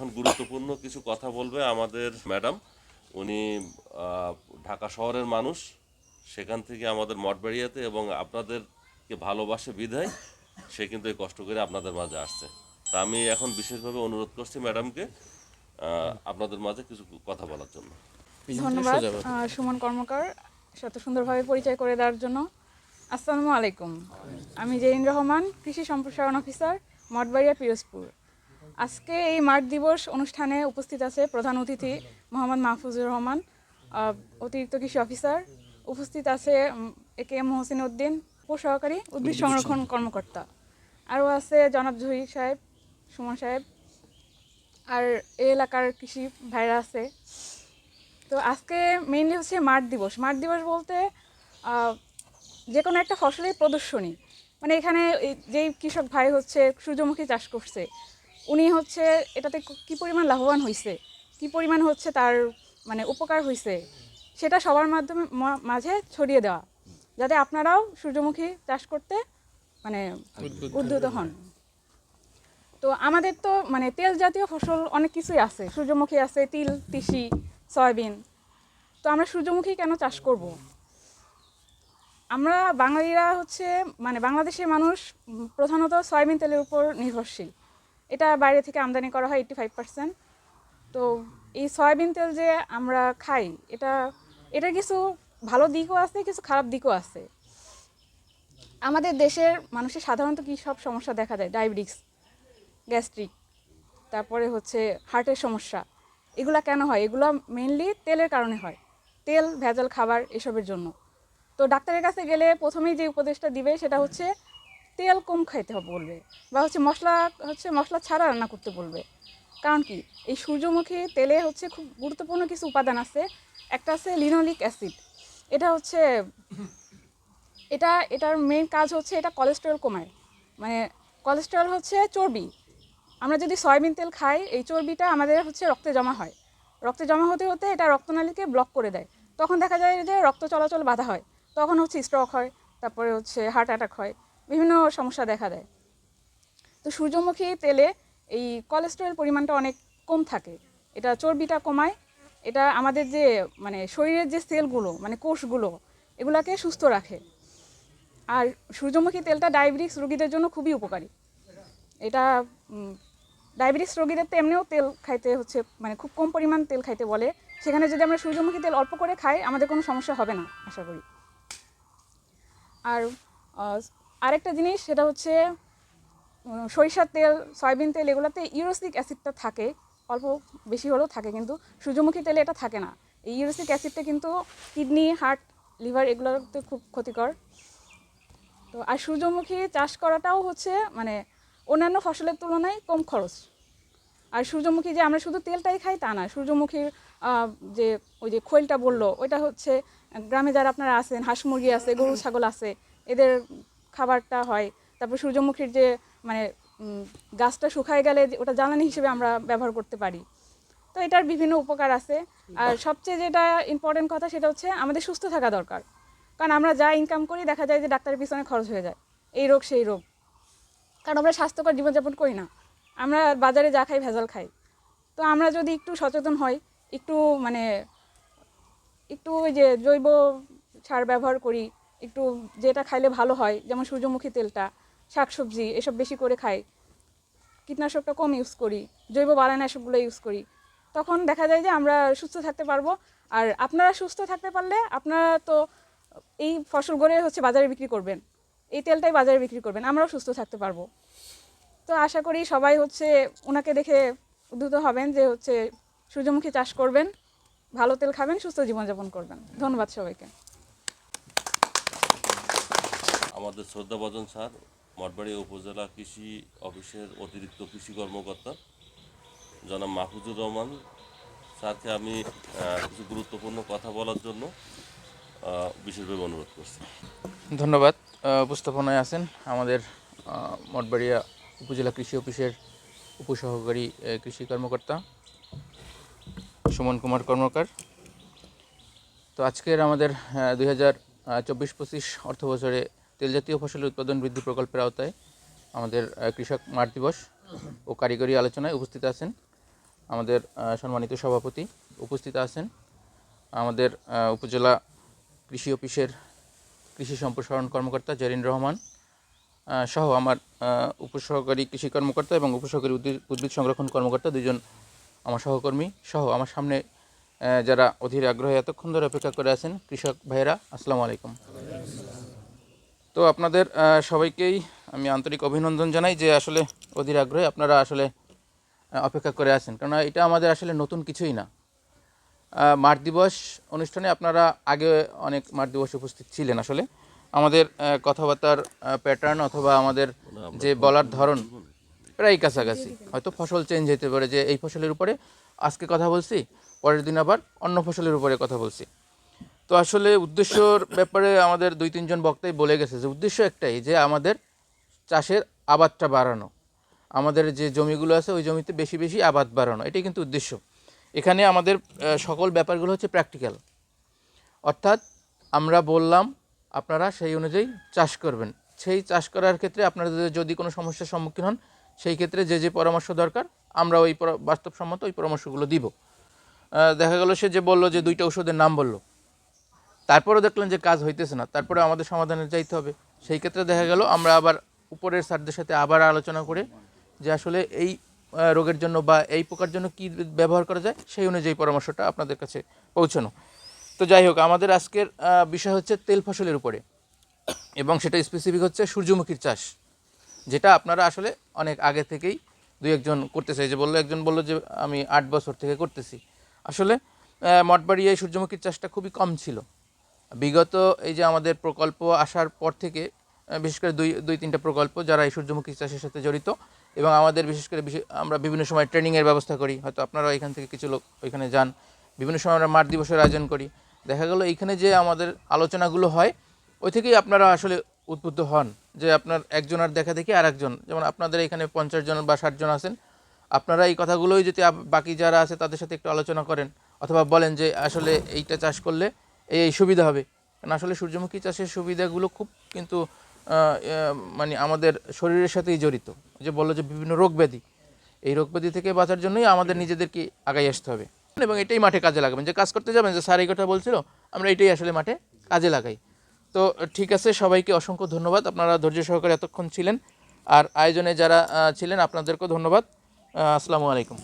এখন গুরুত্বপূর্ণ কিছু কথা বলবে আমাদের ম্যাডাম। উনি ঢাকা শহরের মানুষ। সেখান থেকে আমাদের মঠবাড়িয়াতে এবং আপনাদেরকে ভালোবাসে বিধায় সে কিন্তু এই কষ্ট করে আপনাদের মাঝে আসছে। তা আমি এখন বিশেষভাবে অনুরোধ করছি ম্যাডামকে আহ, আপনাদের মাঝে কিছু কথা বলার জন্য। ধন্যবাদ সুমন কর্মকার এত সুন্দরভাবে পরিচয় করে দেওয়ার জন্য। আসসালামু আলাইকুম। আমি জেরিন রহমান কৃষি সম্প্রসারণ অফিসার মঠবাড়িয়া পিরোজপুর। আজকে এই মাঠ দিবস অনুষ্ঠানে উপস্থিত আছে প্রধান অতিথি মোহাম্মদ মাহফুজুর রহমান অতিরিক্ত কৃষি অফিসার। উপস্থিত আছে A K M Mohsin Uddin উপসহকারী উদ্ভিদ সংরক্ষণ কর্মকর্তা। আরও আছে জনাব জহির সাহেব সুমন সাহেব আর এই এলাকার কৃষি ভাইরা আছে। তো আজকে মেইনলি হচ্ছে মাঠ দিবস। মাঠ দিবস বলতে যে কোনো একটা ফসলের প্রদর্শনী। মানে এখানে এই যেই কৃষক ভাই হচ্ছে সূর্যমুখী চাষ করছে উনি হচ্ছে এটাতে কি পরিমাণ লাভবান হয়েছে কি পরিমাণ হচ্ছে তার মানে উপকার হয়েছে সেটা সবার মাধ্যমে মাঝে ছড়িয়ে দেওয়া। যাতে আপনারাও সূর্যমুখী চাষ করতে মানে উদ্যত হন। তো আমাদের তো মানে তেল জাতীয় ফসল অনেক কিছুই আছে। সূর্যমুখী আছে তিল তিসি সয়াবিন। তো আমরা সূর্যমুখী কেন চাষ করব? আমরা বাঙালিরা হচ্ছে মানে বাংলাদেশের মানুষ প্রধানত সয়াবিন তেলের উপর নির্ভরশীল। এটা বাইরে থেকে আমদানি করা হয় এইটি ফাইভ পার্সেন্ট তো এই সয়াবিন তেল যে আমরা খাই, এটা এটা কিছু ভালো দিকও আছে, কিছু খারাপ দিকও আছে। আমাদের দেশের মানুষের সাধারণত কী সব সমস্যা দেখা যায় ডায়াবেটিস, গ্যাস্ট্রিক, তারপরে হচ্ছে হার্টের সমস্যা। এগুলা কেন হয়? এগুলো মেনলি তেলের কারণে হয়। তেল, ভেজাল খাবার, এসবের জন্য। তো ডাক্তারের কাছে গেলে প্রথমেই যে উপদেশটা দিবে সেটা হচ্ছে তেল কম খাইতে হবে বলবে। বা হচ্ছে মশলা হচ্ছে মশলা ছাড়া রান্না করতে বলবে। কারণ কি? এই সূর্যমুখী তেলে হচ্ছে খুব গুরুত্বপূর্ণ কিছু উপাদান আছে। একটা আছে লিনোলিক অ্যাসিড এটা হচ্ছে, এটা, এটার মেন কাজ হচ্ছে এটা কোলেস্টেরল কমায়। মানে কোলেস্টেরল হচ্ছে চর্বি। আমরা যদি সয়াবিন তেল খাই, এই চর্বিটা আমাদের হচ্ছে রক্তে জমা হয়। রক্তে জমা হতে হতে এটা রক্তনালীকে ব্লক করে দেয়। তখন দেখা যায় যে রক্ত চলাচল বাধা হয়। তখন হচ্ছে স্ট্রোক হয়, তারপরে হচ্ছে হার্ট অ্যাটাক হয়। বিভিন্ন সমস্যা দেখা দেয়। তো সূর্যমুখী তেলে এই কোলেস্টেরল পরিমাণটা অনেক কম থাকে। এটা চর্বিটা কমায়। এটা আমাদের যে মানে শরীরের যে সেলগুলো মানে কোষগুলো, এগুলাকে সুস্থ রাখে। আর সূর্যমুখী তেলটা ডায়াবেটিস রোগীদের জন্য খুবই উপকারী। এটা ডায়াবেটিস রোগীদের তো এমনিও তেল খাইতে হচ্ছে মানে খুব কম পরিমাণ তেল খাইতে বলে। সেখানে যদি আমরা সূর্যমুখী তেল অল্প করে খাই, আমাদের কোনো সমস্যা হবে না, আশা করি। আর আরেকটা জিনিস সেটা হচ্ছে সরিষার তেল, সয়াবিন তেল এগুলোতে ইউরোসিক অ্যাসিডটা থাকে, অল্প বেশি হলেও থাকে কিন্তু সূর্যমুখী তেলে এটা থাকে না। এই ইউরোসিক অ্যাসিডটা কিন্তু কিডনি, হার্ট, লিভার এগুলোতে খুব ক্ষতিকর। তো আর সূর্যমুখী চাষ করাটাও হচ্ছে মানে অন্যান্য ফসলের তুলনায় কম খরচ। আর সূর্যমুখী যে আমরা শুধু তেলটাই খাই তা না, সূর্যমুখীর যে ওই যে খোলটা বলল, ওইটা হচ্ছে, গ্রামে যারা আপনারা আছেন, হাঁস মুরগি আছে, গরু, ছাগল আছে, এদের খাবারটা হয়। তারপর সূর্যমুখীর যে মানে গাছটা শুকায় গেলে ওটা জ্বালানি হিসেবে আমরা ব্যবহার করতে পারি। তো এটার বিভিন্ন উপকার আছে। আর সবচেয়ে যেটা ইম্পর্টেন্ট কথা সেটা হচ্ছে আমাদের সুস্থ থাকা দরকার। কারণ আমরা যা ইনকাম করি দেখা যায় যে ডাক্তারের পিছনে খরচ হয়ে যায়। এই রোগ সেই রোগ। কারণ আমরা স্বাস্থ্যকর জীবনযাপন করি না। আমরা বাজারে যা খাই ভেজাল খাই। তো আমরা যদি একটু সচেতন হই একটু মানে একটু ওই যে জৈব সার ব্যবহার করি একটু যেটা খাইলে ভালো হয়, যেমন সূর্যমুখী তেলটা, শাকসবজি, এসব বেশি করে খাই। কীটনাশকটা কম ইউজ করি, জৈব বালানাশকগুলো ইউজ করি। তখন দেখা যায় যে আমরা সুস্থ থাকতে পারব। আর আপনারা সুস্থ থাকতে পারলে আপনারা তো এই ফসল গড়ে হচ্ছে বাজারে বিক্রি করবেন। এই তেলটাই বাজারে বিক্রি করবেন, আমরাও সুস্থ থাকতে পারব। তো আশা করি সবাই হচ্ছে ওনাকে দেখে উদ্যুত হবেন যে হচ্ছে সূর্যমুখী চাষ করবেন, ভালো তেল খাবেন, সুস্থ জীবনযাপন করবেন। ধন্যবাদ সবাইকে। আমাদের শ্রদ্ধাভজন স্যার, মঠবাড়ি উপজেলা কৃষি অফিসের অতিরিক্ত কৃষি কর্মকর্তা, জনাব মাহফুজুর রহমান স্যারকে আমি কিছু গুরুত্বপূর্ণ কথা বলার জন্য বিশেষভাবে অনুরোধ করছি। ধন্যবাদ উপস্থাপনায় আছেন আমাদের মঠবাড়িয়া উপজেলা কৃষি অফিসের উপসহকারী কৃষি কর্মকর্তা সুমন কুমার কর্মকার। তো আজকের আমাদের দুই হাজার চব্বিশ পঁচিশ অর্থ বছরে তেলজাতীয় ফসলের উৎপাদন বৃদ্ধি প্রকল্পের আওতায় আমাদের কৃষক মাঠ দিবস ও কারিগরি আলোচনায় উপস্থিত আছেন। আমাদের সম্মানিত সভাপতি উপস্থিত আছেন। আমাদের উপজেলা কৃষি অফিসের কৃষি সম্প্রসারণ কর্মকর্তা জেরিন রহমান সহ আমার উপসহকারী কৃষি কর্মকর্তা এবং উপসহকারী উদ্ভিদ সংরক্ষণ কর্মকর্তা দুজন আমার সহকর্মী সহ আমার সামনে যারা অধীর আগ্রহে এতক্ষণ ধরে অপেক্ষা করে আছেন, কৃষক ভাইয়েরা, আসসালামু আলাইকুম। তো আপনাদের সবাইকেই আমি আন্তরিক অভিনন্দন জানাই যে আসলে অধীর আগ্রহে আপনারা আসলে অপেক্ষা করে আছেন। কেননা এটা আমাদের আসলে নতুন কিছুই না। মাঠ দিবস অনুষ্ঠানে আপনারা আগে অনেক মাঠ দিবস উপস্থিত ছিলেন আসলে। আমাদের কথাবার্তার প্যাটার্ন অথবা আমাদের যে বলার ধরন প্রায় কাছাকাছি। হয়তো ফসল চেঞ্জ হতে পারে যে এই ফসলের উপরে আজকে কথা বলছি, পরের দিন আবার অন্য ফসলের উপরে কথা বলছি। তো আসলে উদ্দেশ্যর ব্যাপারে আমাদের দুই, তিনজন বক্তাই বলে গেছে যে উদ্দেশ্য একটাই যে আমাদের চাষের আবাদটা বাড়ানো। আমাদের যে জমিগুলো আছে ওই জমিতে বেশি বেশি আবাদ বাড়ানো, এটাই কিন্তু উদ্দেশ্য। এখানে আমাদের সকল ব্যাপারগুলো হচ্ছে প্র্যাকটিক্যাল অর্থাৎ আমরা বললাম, আপনারা সেই অনুযায়ী চাষ করবেন। সেই চাষ করার ক্ষেত্রে আপনাদের যদি কোনো সমস্যার সম্মুখীন হন, সেই ক্ষেত্রে যে যে পরামর্শ দরকার, আমরা ওই বাস্তবসম্মত ওই পরামর্শগুলো দিব। দেখা গেল সে যে বলল যে দুইটা ওষুধের নাম বলল। তারপরেও দেখলেন যে কাজ হইতেছে না তারপরে আমাদের সমাধানে যাইতে হবে। সেই ক্ষেত্রে দেখা গেল, আমরা আবার উপরের স্যারদের সাথে আবার আলোচনা করে যে আসলে এই রোগের জন্য বা এই পোকার জন্য কি ব্যবহার করা যায়, সেই অনুযায়ী পরামর্শটা আপনাদের কাছে পৌঁছানো। তো যাই হোক, আমাদের আজকের বিষয় হচ্ছে তেল ফসলের উপরে এবং সেটা স্পেসিফিক হচ্ছে সূর্যমুখীর চাষ, যেটা আপনারা আসলে অনেক আগে থেকেই দুই একজন করতেছে যে বলল, একজন বলল যে আমি আট বছর থেকে করতেছি। আসলে মঠবাড়িয়ায় সূর্যমুখীর চাষটা খুবই কম ছিল। বিগত এই যে আমাদের প্রকল্প আসার পর থেকে বিশেষ করে দুই দুই, তিনটা প্রকল্প যারা এই সূর্যমুখী চাষের সাথে জড়িত এবং আমাদের বিশেষ করে আমরা বিভিন্ন সময় ট্রেনিংয়ের ব্যবস্থা করি। হয়তো আপনারা এখান থেকে কিছু লোক ওইখানে যান। বিভিন্ন সময় আমরা মাঠ দিবসের আয়োজন করি। দেখা গেল এইখানে যে আমাদের আলোচনাগুলো হয়, ওই থেকেই আপনারা আসলে উদ্বুদ্ধ হন যে আপনার একজন আর দেখা দেখি আর একজন যেমন আপনাদের এখানে পঞ্চাশ জন বা ষাট জন আছেন। আপনারা এই কথাগুলোই যদি বাকি যারা আছে তাদের সাথে একটু আলোচনা করেন। অথবা বলেন যে আসলে এইটা চাষ করলে এই সুবিধা হবে। কারণ আসলে সূর্যমুখী চাষের সুবিধাগুলো খুব কিন্তু মানে আমাদের শরীরের সাথেই জড়িত। যে বলল যে বিভিন্ন রোগ ব্যাধি। এই রোগ ব্যাধি থেকে বাঁচার জন্যই আমাদের নিজেদেরকে আগাই আসতে হবে। এবং এটাই মাঠে কাজে লাগাবেন। যে কাজ করতে যাবেন, যে স্যার এই কথা বলছিল, আমরা এটাই আসলে মাঠে কাজে লাগাই। তো ঠিক আছে, সবাইকে অসংখ্য ধন্যবাদ। আপনারা ধৈর্য সহকারে এতক্ষণ ছিলেন। আর আয়োজনে যারা ছিলেন, আপনাদেরকেও ধন্যবাদ। আসসালামু আলাইকুম।